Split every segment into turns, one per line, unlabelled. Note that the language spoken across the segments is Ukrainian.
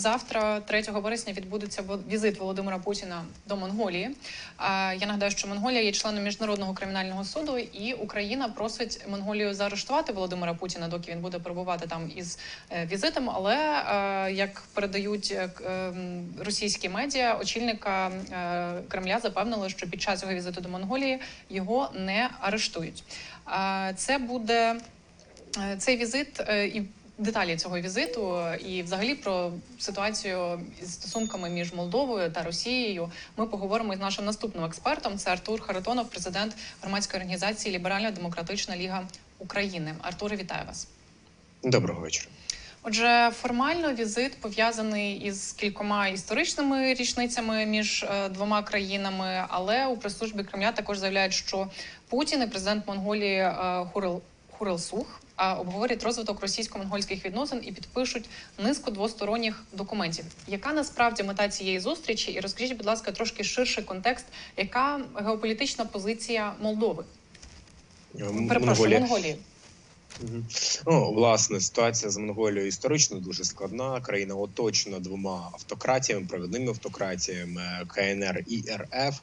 завтра, 3 вересня, відбудеться візит Володимира Путіна до Монголії. Я нагадаю, що Монголія є членом міжнародного кримінального суду, і Україна просить Монголію заарештувати Володимира Путіна, доки він буде перебувати там із е, візитом. Але е, як передають е, російські медіа, очільника Кремля запевнили, що під час його візиту до Монголії його не арештують. Це буде цей візит і. Деталі цього візиту і, взагалі, про ситуацію із стосунками між Молдовою та Росією ми поговоримо із нашим наступним експертом. Це Артур Харитонов, президент громадської організації Ліберальна Демократична Ліга України. Артуре, вітаю вас.
Доброго вечора.
Отже, формально візит пов'язаний із кількома історичними річницями між е, двома країнами, але у прес-службі Кремля також заявляють, що Путін і президент Монголії е, Хурил Хурилсух е, обговорять розвиток російсько-монгольських відносин і підпишуть низку двосторонніх документів. Яка насправді мета цієї зустрічі? І розкажіть, будь ласка, трошки ширший контекст, яка геополітична позиція Молдови? Перепрошую. Монголії.
Ну, власне, ситуація з Монголією історично дуже складна. Країна оточена двома автократіями, провідними автократіями КНР і РФ.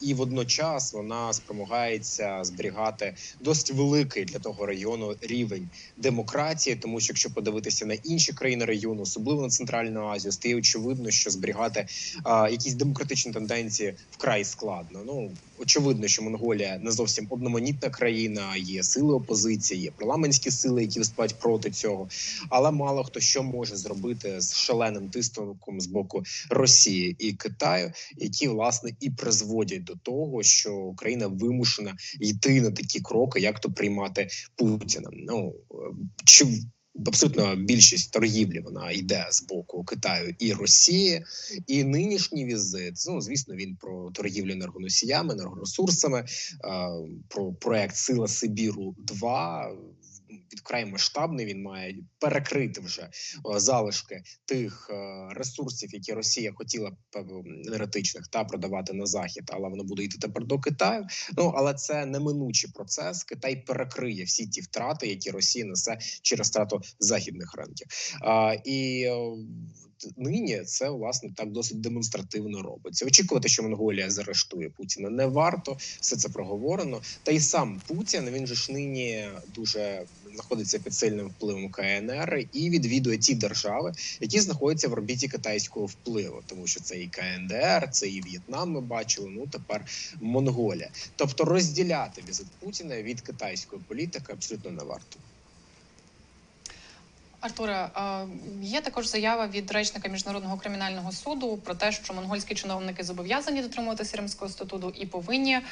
І водночас вона спромагається зберігати досить великий для того району рівень демократії, тому що якщо подивитися на інші країни району, особливо на центральну Азію, стає очевидно, що зберігати якісь демократичні тенденції вкрай складно. Ну очевидно, що Монголія не зовсім одноманітна країна. Є сили опозиції, є парламентські сили, які виступають проти цього. Але мало хто що може зробити з шаленим тиском з боку Росії і Китаю, які власне і призводять до того, що Україна вимушена йти на такі кроки, як то приймати Путіна. Ну чи Абсолютно більшість торгівлі вона йде з боку Китаю і Росії, і нинішній візит, ну звісно, він про торгівлю енергоносіями, енергоресурсами, е, про проект Сила Сибіру 2 Вкрай масштабний він має перекрити вже е, залишки тих е, ресурсів, які Росія хотіла е, енергетичних та продавати на захід, але воно буде йти тепер до Китаю. Ну але це неминучий процес. Китай перекриє всі ті втрати, які Росія несе через втрату західних ринків. І нині це власне так досить демонстративно робиться. Очікувати, що Монголія заарештує Путіна, не варто. Все це проговорено. Та й сам Путін він же ж нині дуже знаходиться під сильним впливом КНР і відвідує ті держави, які знаходяться в орбіті китайського впливу, тому що це і КНДР, це і В'єтнам. Ми бачили. Ну тепер Монголія. Тобто розділяти візит Путіна від китайської політики абсолютно не варто.
Артуре, е, є також заява від речника міжнародного кримінального суду про те, що монгольські чиновники зобов'язані дотримуватися Римського статуту і повинні е,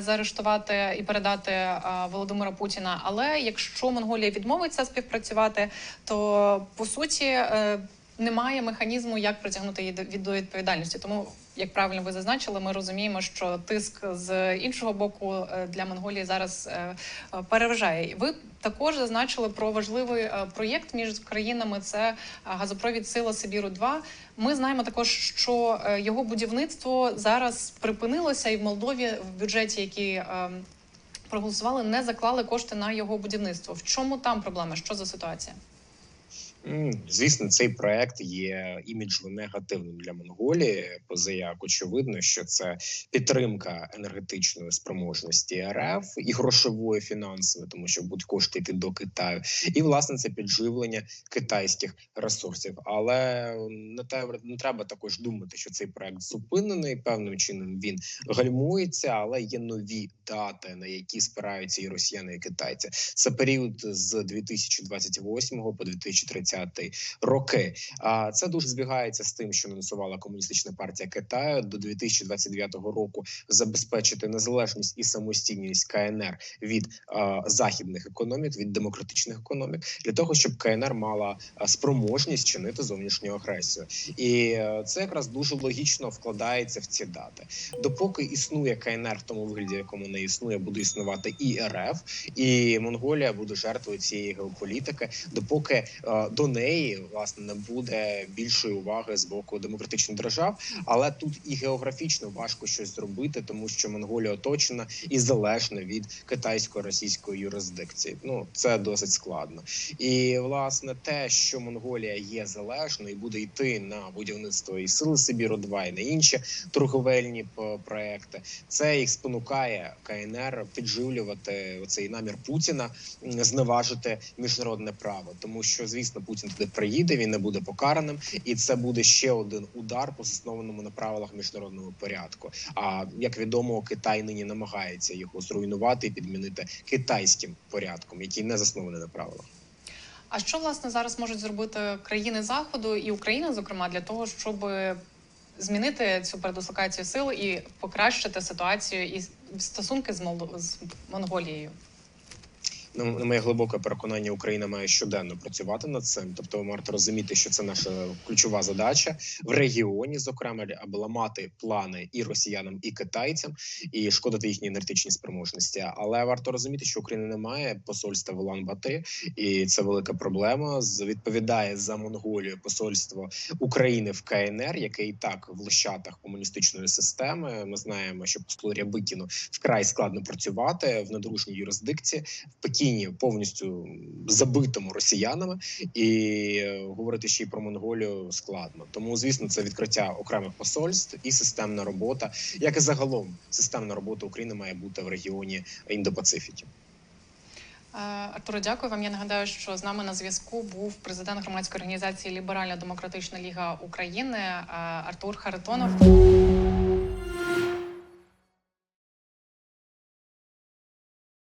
заарештувати і передати е, Володимира Путіна. Але якщо Монголія відмовиться співпрацювати, то по суті е, немає механізму, як притягнути її від до відповідальності. Тому як правильно ви зазначили, ми розуміємо, що тиск з іншого боку е, для Монголії зараз е, е, переважає. Ви також зазначили про важливий проєкт між країнами. Це газопровід Сила Сибіру. 2 Ми знаємо також, що його будівництво зараз припинилося, і в Молдові в бюджеті, який проголосували, не заклали кошти на його будівництво. В чому там проблема? Що за ситуація?
Звісно, цей проект є іміджово негативним для Монголії. Позаяк очевидно, що це підтримка енергетичної спроможності РФ і грошової фінансової, тому що будуть кошти йти до Китаю, і власне це підживлення китайських ресурсів. Але не треба, не треба також думати, що цей проект зупинений. Певним чином він гальмується, але є нові дати, на які спираються і росіяни, і китайці. Це період з 2028 по 2030 роки. А це дуже збігається з тим, що анонсувала комуністична партія Китаю до 2029 року забезпечити незалежність і самостійність КНР від західних економік, від демократичних економік, для того, щоб КНР мала спроможність чинити зовнішню агресію, і це якраз дуже логічно вкладається в ці дати. Допоки існує КНР в тому вигляді, якому не існує, буде існувати і РФ, і Монголія буде жертвою цієї геополітики, допоки до до неї власне не буде більшої уваги з боку демократичних держав. Але тут і географічно важко щось зробити, тому що Монголія оточена і залежна від китайсько-російської юрисдикції. Ну це досить складно. І власне те, що Монголія є залежною і буде йти на будівництво і сили Сибіру 2 і на інші торговельні проекти, це їх спонукає КНР підживлювати оцей намір Путіна зневажити міжнародне право, тому що звісно Путін туди приїде, він не буде покараним, і це буде ще один удар по заснованому на правилах міжнародного порядку. А як відомо, Китай нині намагається його зруйнувати і підмінити китайським порядком, який не заснований на правилах.
А що власне зараз можуть зробити країни заходу і Україна, зокрема, для того, щоб змінити цю передислокацію сил і покращити ситуацію і стосунки з Монголією?
На моє глибоке переконання, Україна має щоденно працювати над цим. Тобто, маєте розуміти, що це наша ключова задача в регіоні, зокрема, аби ламати плани і росіянам, і китайцям, і шкодити їхній енергетичній спроможності. Але варто розуміти, що Україна не має посольства в Улан-Бати, і це велика проблема. Відповідає за Монголію посольство України в КНР, яке і так в лищатах комуністичної системи. Ми знаємо, що послу Рябикіну вкрай складно працювати в недружній юрисдикції в Пекіні повністю забитому росіянами, і е, говорити ще й про Монголію складно. Тому, звісно, це відкриття окремих посольств і системна робота, як і загалом системна робота України має бути в регіоні Індо-Пацифіки.
Е, Артуре, дякую вам. Я нагадаю, що з нами на зв'язку був президент громадської організації Ліберальна демократична ліга України е, Артур Харитонов.